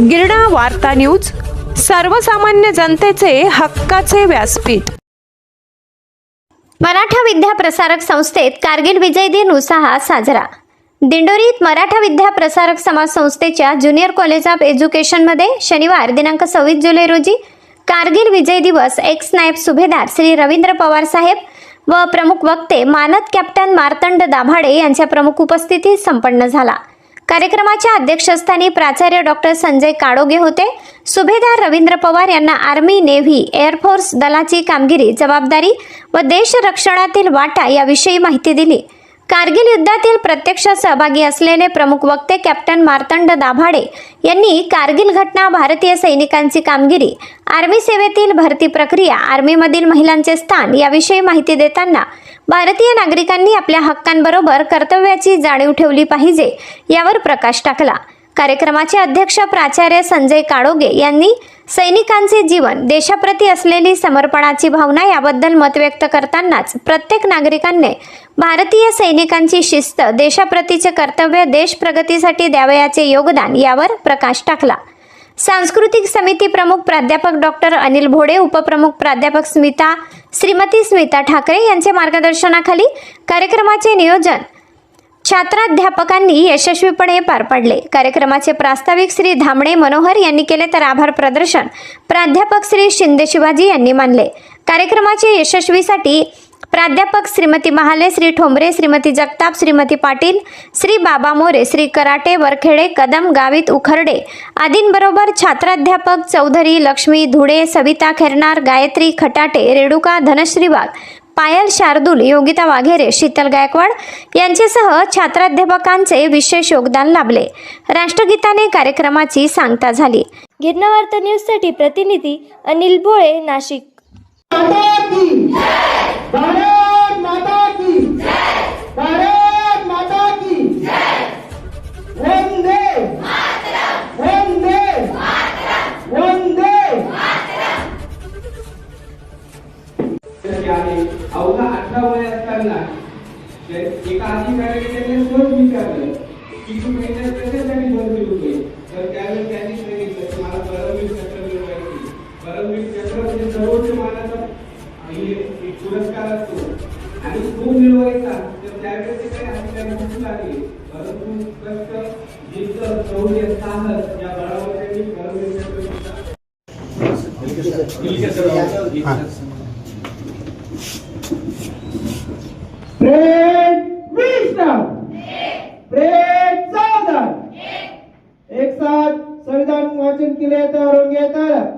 गिरडा वार्ता न्यूज सर्वसामान्य जनतेचे हक्काचे व्यासपीठ. मराठा विद्या प्रसारक संस्थेत कारगिल विजय दिन उत्साहात साजरा. दिंडोरीत मराठा विद्या प्रसारक समाज संस्थेच्या ज्युनियर कॉलेज ऑफ एज्युकेशनमध्ये शनिवार दिनांक सव्वीस जुलै रोजी कारगिल विजय दिवस एक्स नायब सुभेदार श्री रवींद्र पवार साहेब व प्रमुख वक्ते मानद कॅप्टन मार्तंड दाभाडे यांच्या प्रमुख उपस्थितीत संपन्न झाला. कार्यक्रमाच्या अध्यक्षस्थानी प्राचार्य डॉक्टर संजय काडोगे होते. सुभेदार रवींद्र पवार यांना आर्मी नेव्ही एअरफोर्स दलाची कामगिरी जबाबदारी व देश रक्षणातील वाटा याविषयी माहिती दिली. कारगिल युद्धातील प्रत्यक्ष सहभागी असलेले प्रमुख वक्ते कॅप्टन मार्तंड दाभाडे यांनी कारगिल घटना भारतीय सैनिकांची कामगिरी आर्मी सेवेतील भरती प्रक्रिया आर्मीमधील महिलांचे स्थान याविषयी माहिती देताना भारतीय नागरिकांनी आपल्या हक्कांबरोबर कर्तव्याची जाणीव ठेवली पाहिजे यावर प्रकाश टाकला. कार्यक्रमाचे अध्यक्ष प्राचार्य संजय काळोगे यांनी सैनिकांचे जीवन देशाप्रती असलेली समर्पणाची भावना याबद्दल मत व्यक्त करतानाच प्रत्येक नागरिकांनी भारतीय सैनिकांची शिस्त देशाप्रतीचे कर्तव्य देश प्रगतीसाठी द्यावयाचे योगदान यावर प्रकाश टाकला. सांस्कृतिक समिती प्रमुख प्राध्यापक डॉक्टर अनिल भोडे उपप्रमुख प्राध्यापक स्मिता श्रीमती स्मिता ठाकरे यांचे मार्गदर्शनाखाली कार्यक्रमाचे नियोजन छात्राध्यापकांनी यशस्वीपणे पार पाडले. कार्यक्रमाचे प्रास्ताविक श्री धामणे मनोहर यांनी केले तर आभार प्रदर्शन प्राध्यापक श्री शिंदे शिवाजी यांनी मानले. कार्यक्रमाचे यशस्वीसाठी प्राध्यापक श्रीमती महाले श्री ठोंबरे श्रीमती जगताप श्रीमती पाटील श्री बाबा मोरे श्री कराटे वरखेडे कदम गावित उखर्डे आदींबरोबर छात्राध्यापक चौधरी लक्ष्मी धुडे सविता खेरनार गायत्री खटाटे रेणुका धनश्री वाघ पायल शार्दूल योगिता वाघेरे शीतल गायकवाड यांच्यासह छात्राध्यापकांचे विशेष योगदान लाभले. राष्ट्रगीताने कार्यक्रमाची सांगता झाली. गिरणा वार्ता न्यूजसाठी प्रतिनिधी अनिल भोळे नाशिक. भारत माता की भारत माता की वंदे। वंदे। वंदे। अवघा अठरा वय असताना एका अधिकाऱ्याने त्याने शोध विचारलं. की तू महिन्यात कशासाठी भरती होते पुरस्कार असतो आणि तो मिळवायचा तर त्यावेळेस ते काही अधिकारी म्हणू लागले. परंतु कष्ट जिद्द शौर्य साहस या बळावर त्यांनी परमवीर प्रेम विष्णु एक साथ संविधान वाचन केले तर तैयार येतात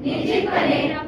निश्चितपणे